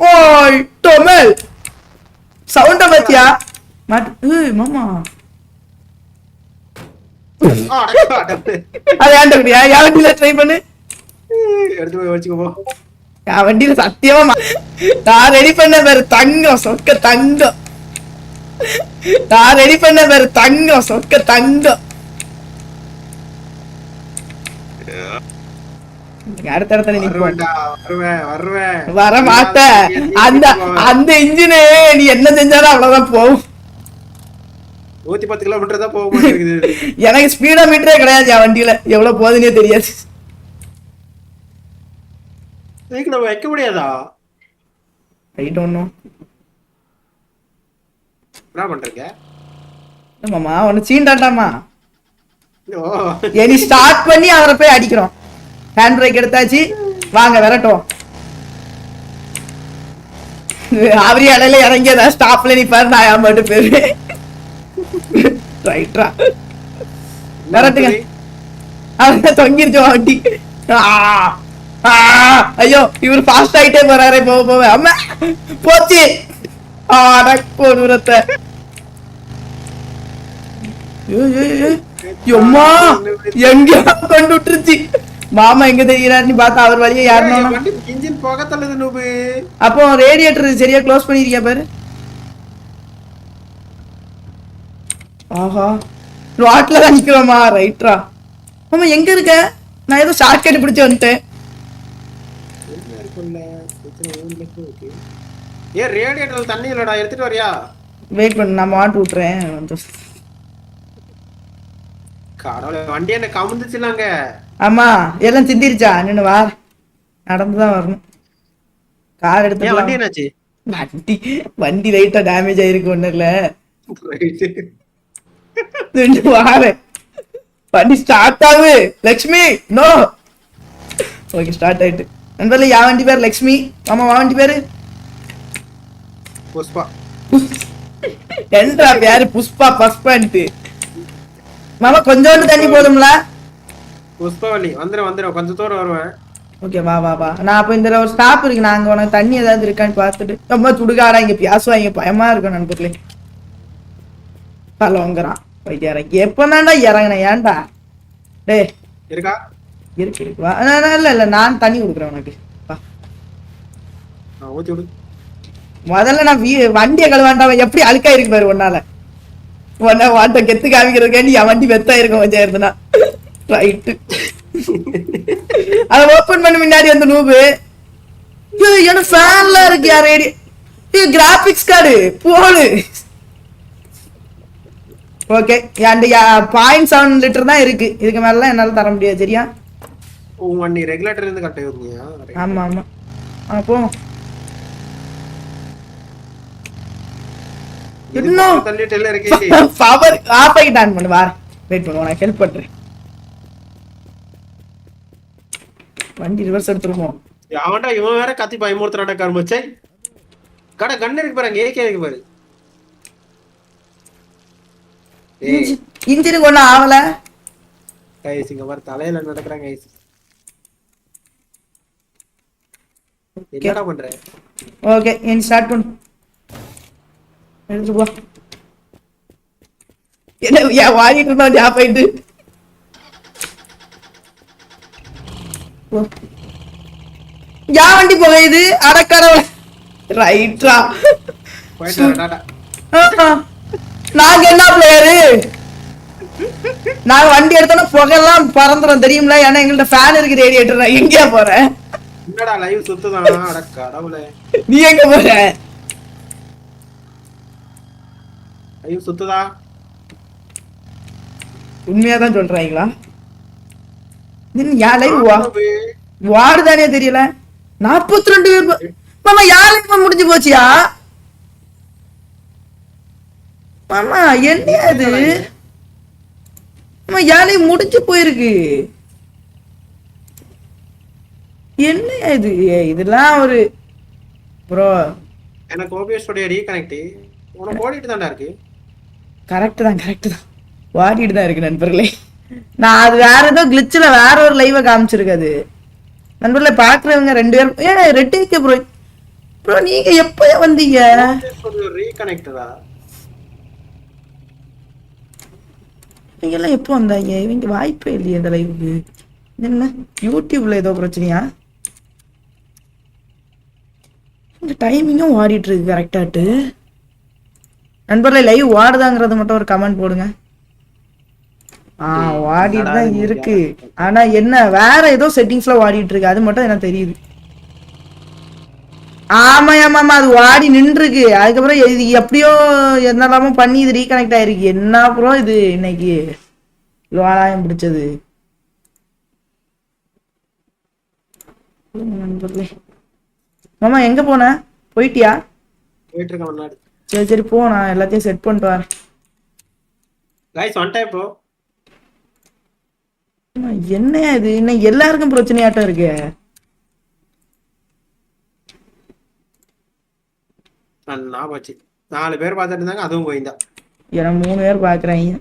ஓய் டொமல் சவுண்ட பத்தியா மாட்டு ஏய் மாமா அது ஏன்டா குடியா யா வண்டியில ட்ரை பண்ணு எடுத்து போய் வச்சுக்கோ போ. யா வண்டியில சத்தியமா நான் ரெடி பண்ண பேரு தங்கம் சொக்க தங்கம் நான் ரெடி பண்ண பேரு தங்கம் சொக்க தங்கம் அடுத்த இடத்துல வருவேன். வர மாட்ட அந்த அந்த இன்ஜினு நீ என்ன செஞ்சாலும் அவ்வளவுதான் போகும். நூத்தி பத்து கிலோமீட்டர் தான் போக மாட்டேங்குது எனக்கு ஸ்பீடா மீட்டரே கிடையாது என் வண்டியில. எவ்வளவு போகுதுன்னே தெரியாது. இதுக்கு நம்ம வைக்க முடியாதா? ரைட் ஒன்னும் என்ன பண்றீங்க? ஆமாமா உன்னை சீண்டாட்டாமா ஏ, நீ ஸ்டார்ட் பண்ணி அவரை போய் அடிக்கிறோம். ஹேண்ட் பிரேக் எடுத்தாச்சு. வாங்க விரட்டும் அவரே இடையில இறங்கியதா ஏதாவது ஸ்டாப்ல நிப்பாரு நான் ஏன் மட்டும் பேரு ரைட்ரா விரட்டுங்க. அவங்க தொங்கிருச்சு வண்டி. ஐயோ இவர் ஃபாஸ்ட் ஆயிட்டே போறாரே போக போக. அம்மா போச்சு. ஆடக்கோ தூரத்தை எம்மா எங்க கொண்டு விட்டுருச்சு மாமா எங்க தெரிகிறாருன்னு பார்த்தா அவர் வழியே யாருன்னு? இன்ஜின் போக தள்ளுது நூபு அப்போ ரேடியேட்டர் சரியா க்ளோஸ் பண்ணிருக்கியா பாரு. ஆஹா. ரோட்ல தான் நிக்கிறோமா ரைட்ரா ஆமா எங்க இருக்க? நான் ஏதோ ஷார்ட்கட் பிடிச்சு வந்துட்டேன். ஏன் ரேடியேட்டர்ல தண்ணி இல்லடா. எடுத்துட்டு வரியா? வெயிட் பண்ணு நான் மாட்டு விட்டுறேன். வண்டி என்ன கமுந்துச்சுலாங்க ஆமா எல்லாம் சிந்திருச்சா? நின்னு வா. நடந்துதான் வரணும். கார் ஏன் வண்டி எடுத்து என்னாச்சு? வண்டி வண்டி லைட்டா டேமேஜ் ஆயிருக்கு ஒண்ணு இல்ல. நின்னு வாரேன் வண்டி ஸ்டார்ட் ஆகு லக்ஷ்மி நோ ஓகே ஸ்டார்ட் ஆயிட்டு. நண்பர்ல யா வண்டி பேர்? லக்ஷ்மி. ஆமா வா வண்டி பேரு. புஷ்பா. என்றா பேரு? புஷ்பா பஸ்பான்ட்டு மாமா கொஞ்சோண்டு தண்ணி போதும்ல? புஷ்பவல்லி வந்துடும் வந்துடும் கொஞ்சம் தூரம் வருவேன். ஓகே வா வா வா. நான் அப்ப இந்த ஒரு ஸ்டாப் இருக்கு. நான் அங்க உனக்கு தண்ணி ஏதாவது இருக்கான்னு பார்த்துட்டு ரொம்ப சுடுகாடா இங்க பேசுவாங்க பயமா இருக்கும் நண்பர்களே பலவங்கிறான் போயிட்டு இறங்கி. எப்ப தான்டா இறங்கினேன் ஏன்டா டேய். இருக்கா? இருக்கு இருக்கு. வா. இல்ல இல்ல நான் தண்ணி கொடுக்குறேன் உனக்கு. வா. முதல்ல நான் வண்டியை கழுவாண்டா எப்படி அழுக்கா இருக்கு பாரு உன்னால. உன்ன வாட்ட கெத்து காமிக்கிறதுக்காண்டி என் வண்டி வெத்தா இருக்கும் கொஞ்சம் இருந்தனா ரைட்டு அதை ஓபன் பண்ண முன்னாடி அந்த நூபு எனக்கு ஃபேன்ல இருக்கு யார் ரேடி கிராபிக்ஸ் கார்டு போடு. ஓகே அந்த பாயிண்ட் செவன் லிட்டர் தான் இருக்கு. இதுக்கு மேலாம் என்னால தர முடியாது சரியா? உன் ரெகுலேட்டர் இருந்து கட்ட இருந்தீங்க ஆமா ஆமா. அப்போ இன்னும் தள்ளிட்டு எல்லாம் இருக்கே பவர் ஆஃப் ஆகிட்டு ஆன் பண்ணு வா. வெயிட் பண்ணு ஹெல்ப் பண்றேன். வண்டி ரிவர்ஸ் எடுத்துருவோம் அவன்டா இவன் வேற கத்தி பயமுறுத்துறாடா கருமச்சை கடை கண்ணு இருக்கு பாருங்க ஏகே இருக்கு பாரு. இன்ஜினுக்கு ஒன்றும் ஆகல. கைஸ் இங்க பாரு தலையில நடக்கிறாங்க கைஸ் என்னடா பண்ற? ஓகே என் ஸ்டார்ட் பண்ணு. போ என்ன ஏன் வாங்கிட்டு ஆயிட்டு போ. யா வண்டி போகுது அடக்கடவுள ரைட்ரா. நாங்க என்ன பிளேயரு நாங்க வண்டி எடுத்தோம்னா புகையெல்லாம் பறந்துரும் தெரியும்ல ஏன்னா எங்கள்ட்ட ஃபேன் இருக்கு ரேடியேட்டர் நான் எங்கேயா போறேன் நீ எங்க போற லைவ் சுத்துதா உண்மையா தான் சொல்றாங்களா யா லைவ் வா. வார்டு தானே தெரியல. நாற்பத்தி ரெண்டு பேர் மாமா யார் இப்ப முடிஞ்சு போச்சியா? மாமா என்ன அது மாமா யானை முடிஞ்சு போயிருக்கு. என்ன இது? இதெல்லாம் ஒரு ப்ரோ. எனக்கு ஓபிஎஸ் உடைய ரீகனெக்ட் உனக்கு ஓடிட்டு தான்டா இருக்கு. கரெக்ட் தான் கரெக்ட் தான். வாடிட்டு தான் இருக்கு நண்பர்களே. நான் அது வேற ஏதோ கிளிச்சில் வேற ஒரு லைவை காமிச்சிருக்கு அது நண்பர்களே பார்க்குறவங்க ரெண்டு பேரும் ஏ ரெட் ஏகே ப்ரோ ப்ரோ நீங்க எப்ப வந்தீங்க? ரீகனெக்டடா இவங்க எல்லாம் எப்போ வந்தாங்க? இவங்க வாய்ப்பே இல்லையே இந்த லைவுக்கு என்ன? யூடியூப்ல ஏதோ பிரச்சனையா? இந்த டைமிங்கும் ஓடிட்டு இருக்கு கரெக்டாட்டு நண்பர்களே லைவ் ஓடுதாங்கிறத மட்டும் ஒரு கமெண்ட் போடுங்க. ஆ ஓடிட்டு தான் இருக்கு. ஆனா என்ன வேற ஏதோ செட்டிங்ஸ்ல ஓடிட்டு இருக்கு. அது மட்டும் எனக்கு தெரியுது. ஆமா ஆமாமா அது ஓடி நின்றுருக்கு. அதுக்கப்புறம் இது எப்படியோ என்னெல்லாமோ பண்ணி இது ரீகனெக்ட் ஆயிருக்கு. என்ன ப்ரோ இது இன்னைக்கு? லோலாயம் பிடிச்சது. மாமா எங்க போன? போயிட்டியா? போயிட்டு இருக்க முன்னாடி சரி சரி போ நான் எல்லாத்தையும் செட் பண்ணிட்டு வரேன். கைஸ் ஒன் டைம் ப்ரோ என்னய்யா இது? இன்னும் எல்லாருக்கும் பிரச்சனையாட்டம் இருக்கு. நான் போச்சு. நாலு பேர் பார்த்துட்டு இருந்தாங்க அதுவும் போயிருந்தா. எனக்கு மூணு பேர் பாக்குறாங்க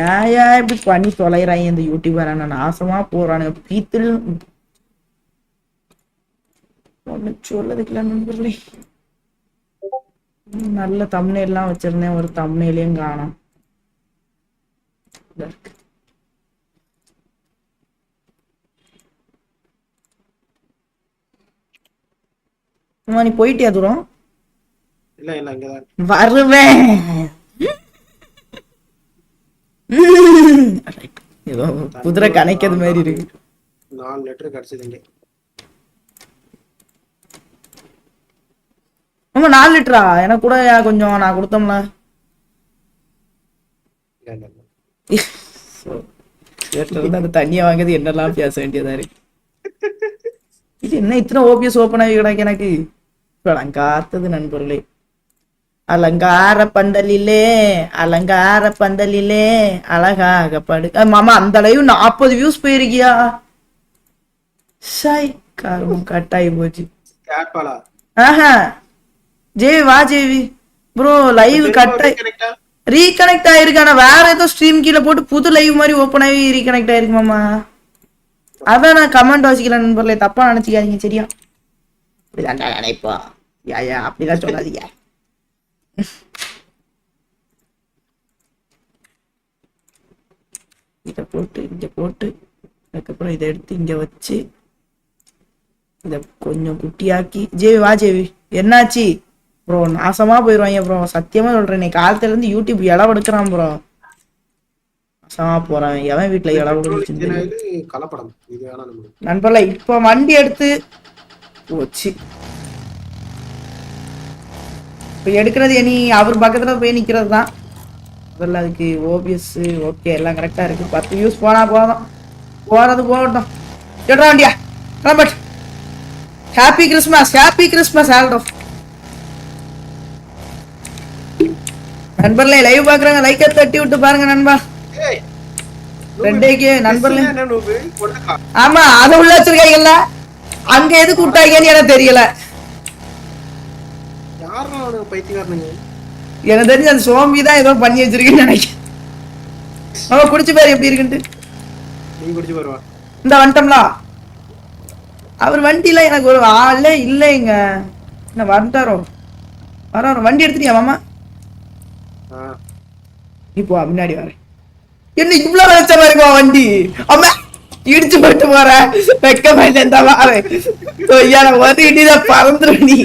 ஏயா இப்படி பண்ணி தொலைகிறாங்க இந்த யூடியூபர் நான் நாசமா போறானுங்க. பீத்தில் ஒண்ணு சொல்லதுக்குல நண்பர்களே. நல்ல தம்னையெல்லாம் வச்சிருந்தேன். ஒரு தம்னையிலையும் காணோம். இருக்கு. நீ போயிட்டியா தூரம். வருவேன். ஏதோ குதிரை கணைக்கிறது மாதிரி இருக்கு. நாலு லெட்டர் கிடைச்சது ஆமா நாலு லிட்டரா? எனக்கு கூட கொஞ்சம் நான் கொடுத்தோம்ல. அந்த தண்ணியை வாங்குறது என்னெல்லாம் பேச வேண்டியதா இருக்கு. இது என்ன இத்தனை ஓபிஎஸ் ஓப்பன் ஆகி கிடக்கு எனக்கு? காத்தது நண்பர்களே. அலங்கார பந்தலிலே அலங்கார பந்தலிலே அழகாக படு. மாமா அந்த அளவு நாற்பது வியூஸ் போயிருக்கியா? ஷாய் காரணம் கட்டாயி போச்சு. ஆஹா. ஜேவி வா ஜேவி ப்ரோ லைவ் கரெக்டா ரீகனெக்ட் ஆயிருக்கு? ஆனா வேற ஏதோ ஸ்ட்ரீம் கீழே போட்டு புது லைவ் மாதிரி ஓப்பன் ஆகி ரீகனெக்ட் ஆயிருக்கு மாமா. அதான் நான் கமெண்ட் வாசிக்கல நண்பர்களே. தப்பா நினைச்சுக்காதீங்க சரியா? அப்படிதான்டா நினைப்பா யா யா அப்படிலாம் சொல்லாதீங்க. இதை போட்டு இங்க போட்டு அதுக்கப்புறம் இதை எடுத்து இங்க வச்சு இதை கொஞ்சம் குட்டியாக்கி ஜேவி வா ஜேவி என்னாச்சு? ப்ரோ நாசமா போயிடுவாங்க ப்ரோ சத்தியமா சொல்றேன். நீ காலத்துல இருந்து யூடியூப் இளவு எடுக்கிறான் ப்ரோ நாசமா போறான். எவன் வீட்டுல இது கலப்படம் நண்பர்ல இப்ப வண்டி எடுத்து போச்சு இப்ப எடுக்கிறது இனி அவர் பக்கத்துல போய் நிக்கிறது தான் முதல்ல அதுக்கு ஓபிஎஸ் ஓகே எல்லாம் கரெக்டா இருக்கு. பத்து வியூஸ் போனா போதும். போறது போகட்டும். எடுறா வண்டியா. கிளம்பட் ஹாப்பி கிறிஸ்மஸ் ஹாப்பி கிறிஸ்மஸ் ஆல்ரோ நண்பர்களே லைவ் பாக்குறாங்க லைக்கை தட்டி விட்டு பாருங்க நண்பா. ரெண்டேக்கு நண்பர்களே ஆமா அத உள்ள வச்சிருக்காங்கல்ல. அங்க எதுக்கு விட்டாங்கன்னு எனக்கு தெரியல. எனக்கு தெரிஞ்சு அந்த சோம்பி தான் ஏதோ பண்ணி வச்சிருக்குன்னு நினைக்கிறேன். அவன் குடிச்சு பாரு எப்படி இருக்குன்ட்டு. நீ குடிச்சு வருவா இந்த வந்துட்டோம்ல அவர் வண்டியில எனக்கு ஒரு ஆளே இல்லைங்க. என்ன வந்துட்டாரோ வர வண்டி எடுத்துட்டியா மாமா? நீ இப்போ முன்னாடி வரேன் என்ன இவ்வளவு வெளிச்சமா இருக்கும் வண்டி? அம்மா இடிச்சு போட்டு போற. வெக்க மாதிரி இந்த வாரேன் ஐயா ஒரு இடிதான் பறந்துரு நீ.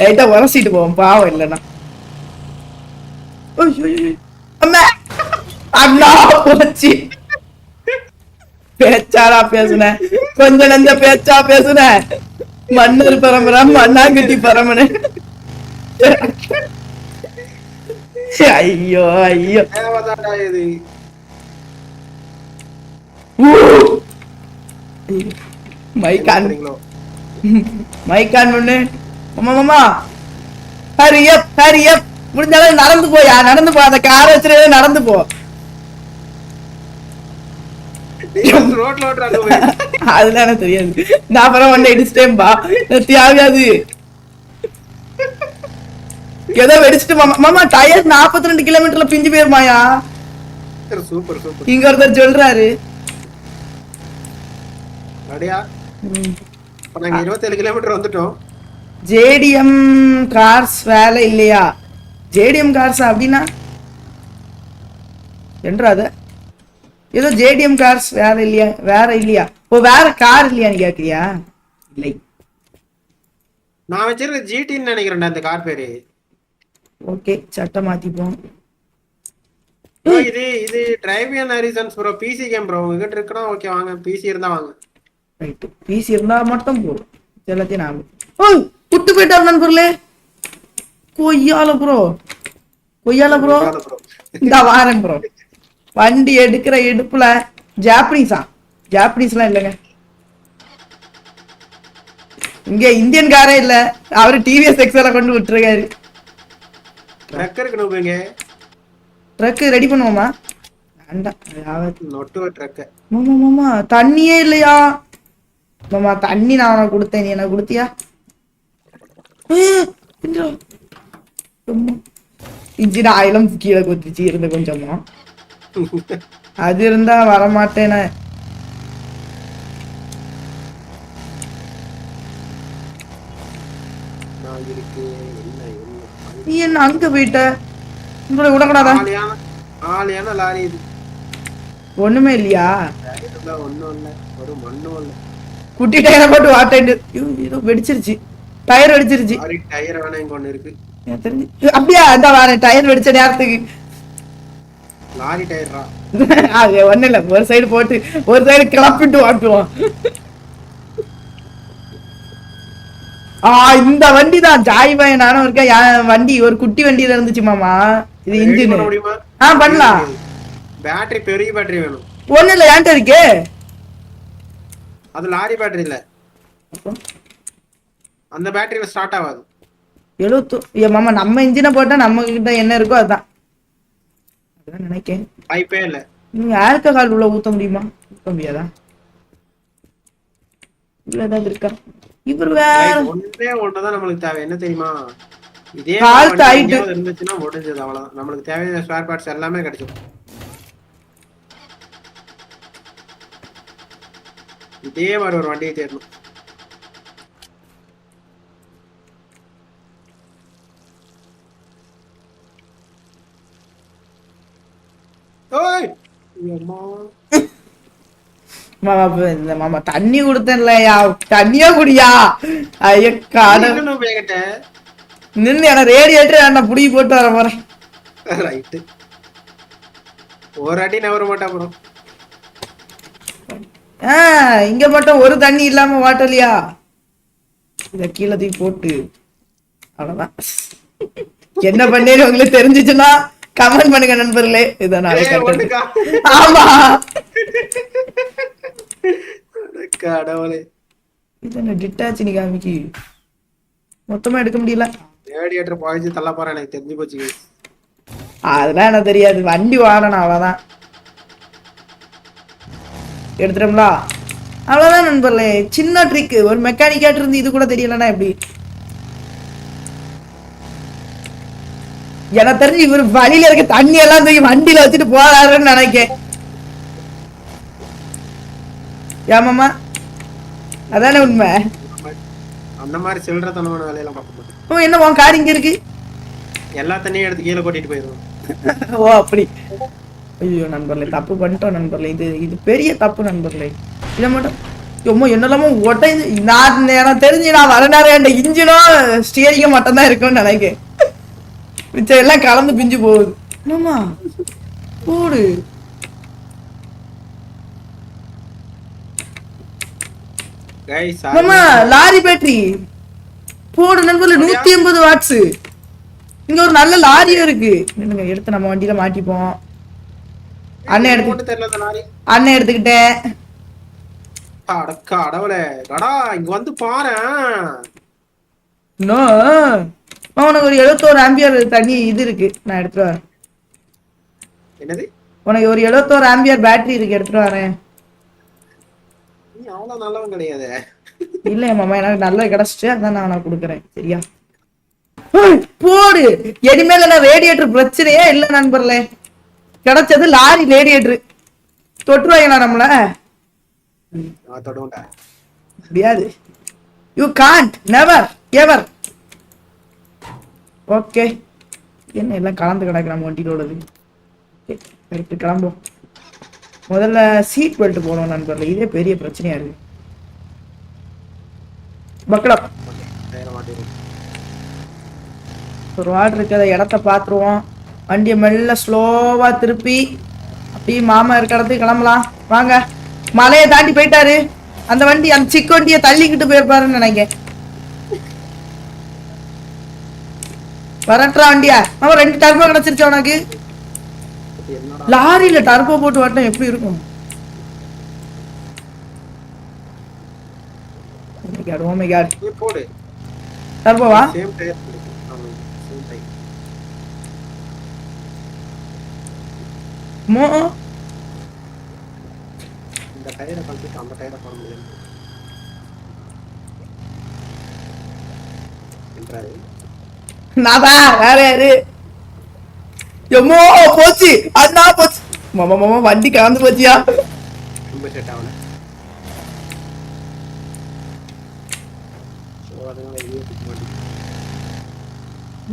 லைட்டா உரசிட்டு போவோம் பாவம் இல்லைன்னா. அம்மா அண்ணா போச்சு. பேச்சாரா பேசுன? கொஞ்ச நஞ்ச பேச்சா பேசுன? மன்னர் பரம்பரை மண்ணாங்கட்டி பரமனு ஐயோ ஐயோ. இது. மைக் ஆன் மைக் ஆன் பண்ணு மாமா மாமா ஹரி அப் ஹரி அப் முடிஞ்சாலும் நடந்து போயா நடந்து போ. அந்த காரை வச்சுட்டு நடந்து போ. எனக்கு தெரியாது. நான் அப்புறம் ஒன்ன இடிச்சிட்டேன்பா தேவையாது. ஏதோ வெடிச்சிட்டு மாமா மாமா டயர் 42 ரெண்டு கிலோமீட்டர்ல பிஞ்சு போயிருமாயா? சூப்பர் சூப்பர் இங்க ஒருத்தர் சொல்றாரு. அப்படியா இப்ப நாங்க இருபத்தேழு கிலோமீட்டர் வந்துட்டோம். ஜேடிஎம் கார்ஸ் வேலை இல்லையா? ஜேடிஎம் கார்ஸ் அப்படின்னா? என்றா அது ஏதோ ஜேடிஎம் கார்ஸ் வேற இல்லையா? வேற இல்லையா? ஓ வேற கார் இல்லையான்னு கேக்குறியா? இல்லை. நான் வச்சிருக்க ஜிடின்னு நினைக்கிறேன்டா இந்த கார் பேரு. ஓகே சட்டை மாத்திப்போம். இது இது டிரைவியன் ஹரிசன்ஸ் ப்ரோ பிசி கேம் ப்ரோ உங்ககிட்ட இருக்கனா ஓகே வாங்க. பிசி இருந்தா வாங்க. ரைட்டு பிசி இருந்தா மட்டும் போதும். எல்லாத்தையும் நான் ஓ விட்டு போயிட்டார் நண்பர்களே? கொய்யால ப்ரோ கொய்யால ப்ரோ ப்ரோ இந்த வாரேன் ப்ரோ வண்டி எடுக்கிற எடுப்புல ஜாப்பனீஸா ஜாப்பனீஸ்லாம் இல்லைங்க. இங்க இந்தியன் காரே இல்ல. அவரு டிவிஎஸ் எக்ஸல கொண்டு விட்டுருக்காரு. ட்ரக் இருக்கணும் இங்க ட்ரக் ரெடி பண்ணுவோமா? மாமா தண்ணியே இல்லையா? மாமா தண்ணி நான் உனக்கு கொடுத்தேன். நீ எனக்கு கொடுத்தியா? இன்ஜின் ஆயிலம் கீழே குத்திச்சு இருந்து கொஞ்சமா. அது இருந்தா வரமாட்டேனே நான் இருக்கு என்ன என்ன அங்க போயிட்ட உங்களை விடக்கூடாதா லாரி இது. ஒண்ணுமே இல்லையா? இல்ல ஒண்ணும் இல்ல ஒரு மண்ணும் இல்ல. குட்டி டயரை போட்டு வாட்டேன் ஏதோ வெடிச்சிருச்சு. டயர் வெடிச்சிருச்சு. டயர் வேணா இங்க ஒண்ணு இருக்கு. அப்படியா? அந்த வரேன் டயர் வெடிச்ச நேரத்துக்கு. லாரி டயர்ரா? அது ஒண்ணும் இல்ல ஒரு சைடு போட்டு ஒரு சைடு கிளப்பிட்டு வாட்டுவோம் ஆ இந்த வண்டி தான் ஜாய் பாய் நானும் இருக்கேன். என் வண்டி ஒரு குட்டி வண்டியில இருந்துச்சு மாமா. இது இன்ஜின் ஆ பண்ணலாம். பேட்டரி பெரிய பேட்டரி வேணும். ஒண்ணு இல்ல ஏன்ட்ட இருக்கு. அது லாரி பேட்டரி இல்ல. அந்த பேட்டரியில ஸ்டார்ட் ஆகாது. எழுத்து ஏ மாமா நம்ம இன்ஜினை போட்டா நம்ம கிட்ட என்ன இருக்கோ அதுதான். அதான் நினைக்கேன். பைப்பே இல்ல. நீங்க ஆல்கஹால் உள்ள ஊத்த முடியுமா? ஊத்த முடியாதா? உள்ள ஏதாவது இருக்கா? இவர் வேற ஒண்ணே ஒண்ணுதான் நம்மளுக்கு தேவை. என்ன தெரியுமா? இதே ஆயிட்டு. எங்கேயாவது இருந்துச்சுன்னா முடிஞ்சது. அவ்வளவுதான். நம்மளுக்கு தேவையான ஸ்பேர் பார்ட்ஸ் எல்லாமே கிடைச்சிடும் இதே மாதிரி ஒரு வண்டியை தேடணும். ஓய்! அம்மா. மாமா தண்ணி கொடுத்தேன்லயா தண்ணியா குடியா? ஐய காட நின்னு எனக்கு ரேடியேட்டர் என்ன புடி போட்டு வர போறேன். ரைட்டு ஒரு அடி நவர மாட்டா ஆ இங்க மட்டும் ஒரு தண்ணி இல்லாம வாட்டலையா? இத கீழே தூக்கி போட்டு. அவ்வளவுதான். என்ன பண்ணேன்னு உங்களுக்கு தெரிஞ்சுச்சுன்னா கமெண்ட் பண்ணுங்க நண்பர்களே. இதை நாளை ஆமா. கடவுளே. இது என்ன டிட்டாச் நீ காமிக்கி. மொத்தமா எடுக்க முடியல. ரேடியேட்டர் பாய்ச்சி தள்ள போறேன் எனக்கு தெரிஞ்சு போச்சு. அதெல்லாம் எனக்கு தெரியாது. வண்டி வாங்கணும் அவ்வளவுதான். எடுத்துட்டோம்லா? அவ்வளவுதான் நண்பர்களே. சின்ன ட்ரிக் ஒரு மெக்கானிக்காட்டு இருந்து இது கூட தெரியலன்னா எப்படி? எனக்கு தெரிஞ்சு இவர் வழியில இருக்க தண்ணி எல்லாம் தூக்கி வண்டியில வச்சுட்டு போறாருன்னு நினைக்கேன். ஏமாமா அதானே உண்மை? அந்த மாதிரி சில்லறத்தனமான வேலையெல்லாம் பார்க்க மாட்டேன். ஓ என்ன உன் கார் இங்க இருக்கு? எல்லா தண்ணியும் எடுத்து கீழே கொட்டிட்டு போயிடுவோம். ஓ அப்படி. ஐயோ நண்பர்களே தப்பு பண்ணிட்டோம் நண்பர்களே. இது இது பெரிய தப்பு நண்பர்களே. இதை மட்டும் ரொம்ப என்னெல்லாமோ உடைந்து நான் எனக்கு தெரிஞ்சு நான் வர நேரம் என் இன்ஜினும் ஸ்டியரிங்கும் மட்டும் தான் இருக்கும்னு நினைக்கிறேன். மிச்சம் எல்லாம் கலந்து பிஞ்சு போகுது. என்னம்மா போடு. மாமா லாரி பேட்டரி. போடு நண்பர்களே நூத்தி எண்பது வாட்ஸ். இங்க ஒரு நல்ல லாரியும் இருக்கு. எடுத்து நம்ம வண்டியில மாட்டிப்போம். அண்ணன் எடுத்து அண்ணன் எடுத்துக்கிட்டேன். கடவுளே. கடா இங்க வந்து இன்னும் உனக்கு ஒரு எழுபத்தோரு ஆம்பியர் தண்ணி இது இருக்கு. நான் எடுத்துட்டு வரேன். என்னது? உனக்கு ஒரு எழுபத்தோரு ஆம்பியர் பேட்டரி இருக்கு எடுத்துட்டு வரேன். நீ அவ்வளவு நல்லவன் கிடையாது. இல்ல மாமா எனக்கு நல்ல கிடைச்சிச்சு அதான் நான் கொடுக்குறேன் சரியா? போடு. இனிமேல் என்ன ரேடியேட்டர் பிரச்சனையே இல்ல நண்பர்களே. கிடைச்சது லாரி ரேடியேட்டர் தொட்டுருவாங்களா நம்மள. நான் முடியாது. You can't never ever okay என்ன எல்லாம் கலந்து கிடக்கு நம்ம வண்டியில் உள்ளது ஓகே கரெக்டு கிளம்புவோம். முதல்ல சீட் பெல்ட் போடணும் நண்பர்கள். இதே பெரிய பிரச்சனையா இருக்கு. மக்களம் ஒரு வார்டு இருக்கிற இடத்த பார்த்துருவோம். வண்டியை மெல்ல ஸ்லோவா திருப்பி அப்படியே மாமா இருக்கிற இடத்துக்கு கிளம்பலாம். வாங்க. மலையை தாண்டி போயிட்டாரு. அந்த வண்டி அந்த சிக்கு வண்டியை தள்ளிக்கிட்டு போயிருப்பாருன்னு நினைக்க வரட்டுறா வண்டியா? அவன் ரெண்டு டர்போ கிடைச்சிருச்சு உனக்கு. லாரியில டர்போ போட்டு வரட்டும் எப்படி இருக்கும். நீ போடு. டர்போவா சேம் டயர் ஆமா சேம் டயர் மோ இந்த டயரை கழட்டிட்டு அந்த டயரை போட முடியும் என்றாரு. நாதா வேற யாரு? எம்மோ போச்சு. அண்ணா போச்சு. மாமா மாமா வண்டி கலந்து போச்சியா? ரொம்ப செட் மாட்டேங்குது.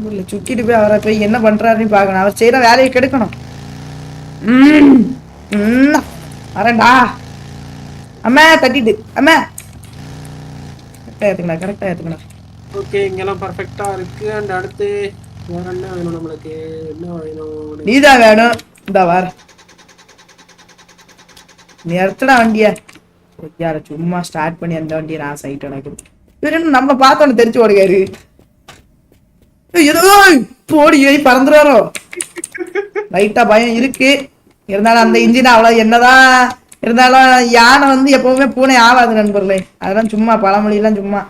இல்ல சுக்கிட்டு போய் அவரை போய் என்ன பண்றாருன்னு பார்க்கணும். அவர் செய்யற வேலையை கெடுக்கணும். வரேன்டா. அம்மா தட்டிட்டு. அம்மா. கரெக்டா ஏத்துக்கணும் கரெக்டா ஏத்துக்கணும் ஓகே இங்கெல்லாம் பர்ஃபெக்டா இருக்கு. அண்ட் அடுத்து வேற என்ன வேணும் நம்மளுக்கு. என்ன வேணும்? நீதான் வேணும். இந்த வார. நிறுத்தடா வண்டிய. யார சும்மா ஸ்டார்ட் பண்ணி அந்த வண்டியை நான் சைட் எனக்கு இவர் என்ன நம்ம பார்த்தோன்னு தெரிச்சு ஓடுகாரு ஏதோ போடி? ஏறி பறந்துருவாரோ? லைட்டா பயம் இருக்கு. இருந்தாலும் அந்த இன்ஜின் அவ்வளவு என்னதான் இருந்தாலும் யானை வந்து எப்பவுமே பூனை ஆகாது நண்பர்களே. அதெல்லாம் சும்மா பழமொழியெல்லாம் சும்மா.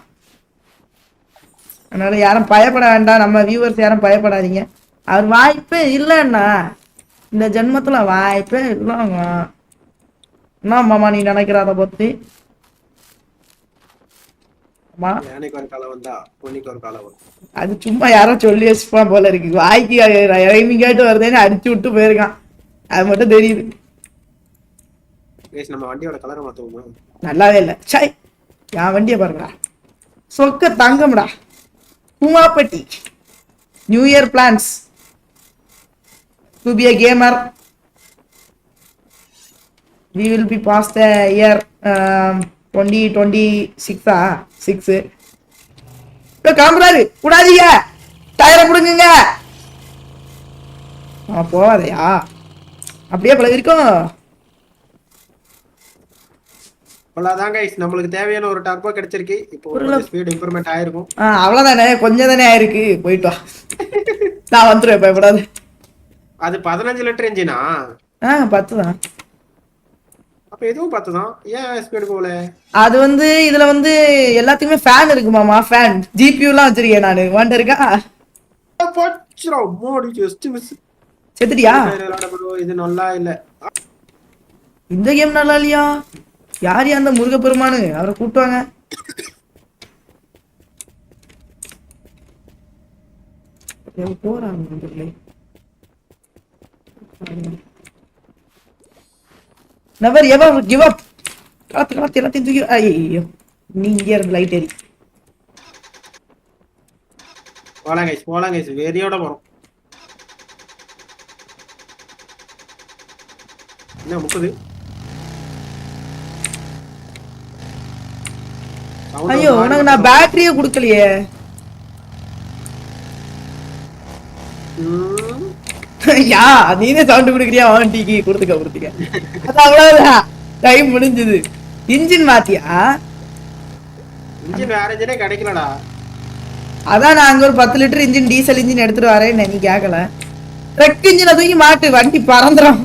அதனால யாரும் பயப்பட வேண்டாம். நம்ம வியூவர்ஸ் யாரும் பயப்படாதீங்க. அவர் வாய்ப்பே இல்லைன்னா இந்த ஜென்மத்துல வாய்ப்பே இல்லைங்க. என்ன மாமா நீ நினைக்கிற அதை வரும். அது சும்மா யாரோ சொல்லி வச்சுப்பான் போல இருக்கு. வாய்க்கு கேட்டு வருதேன்னு அடிச்சு விட்டு போயிருக்கான். அது மட்டும் தெரியுது. நல்லாவே இல்லை. சை என் வண்டியை பாருங்கடா. சொக்க தங்கம்டா. Poomappatti new year plans to be a gamer we will be pass the year twenty twenty சிக்ஸா சிக்ஸு இப்போ கிளம்புறாரு விடாதீங்க. டயரை கொடுங்க ஆ போவாதையா அப்படியே பல இருக்கும் அவ்வளவுதான் கைஸ் நம்மளுக்கு தேவையான ஒரு டர்போ கிடைச்சிருக்கு. இப்போ ஒரு ஸ்பீட் இம்ப்ரூவ்மெண்ட் ஆயிருக்கும். ஆ அவ்வளோதானே கொஞ்சம் தானே ஆயிருக்கு. போயிட்டு வா. நான் வந்துடுவேன் பயப்படாது. அது பதினஞ்சு லிட்டர் இன்ஜினா ஆ பத்து தான் அப்ப எதுவும் பத்து தான் ஏன் ஸ்பீடு போகல? அது வந்து இதுல வந்து எல்லாத்துக்குமே ஃபேன் இருக்கு மாமா ஃபேன் ஜிபியூலாம் வச்சிருக்கேன் நான். வாண்ட இருக்கா? போச்சிரும் மோடி ஜஸ்ட் மிஸ் செத்துட்டியா? இது நல்லா இல்ல. இந்த கேம் நல்லா இல்லையா? யார் யா அந்த முருகப்பெருமானு? அவரை கூட்டுவாங்க போறாங்க நவர் never ever give up கலத்து எல்லாத்தையும் தூக்கி ஐயோ நீ இங்கே இருந்து லைட் எரி போலாம் கைஸ் போலாம் கைஸ் வெறியோட போறோம். என்ன முப்பது? ஐயோ உனக்கு நான் பேட்டரியே கொடுக்கலையே. யா நீனே சவுண்ட் கொடுக்குறியா? வாண்டிக்கு கொடுத்துக்க கொடுத்துக்க. அது அவ்வளவுதான். டைம் முடிஞ்சது. இன்ஜின் மாத்தியா? இன்ஜின் வேற இன்ஜினே கிடைக்கலடா. அதான் நான் அங்க ஒரு பத்து லிட்டர் இன்ஜின் டீசல் இன்ஜின் எடுத்துட்டு வரேன் நீ கேட்கல ட்ரக் இன்ஜினை தூக்கி மாட்டு வண்டி பறந்துடும்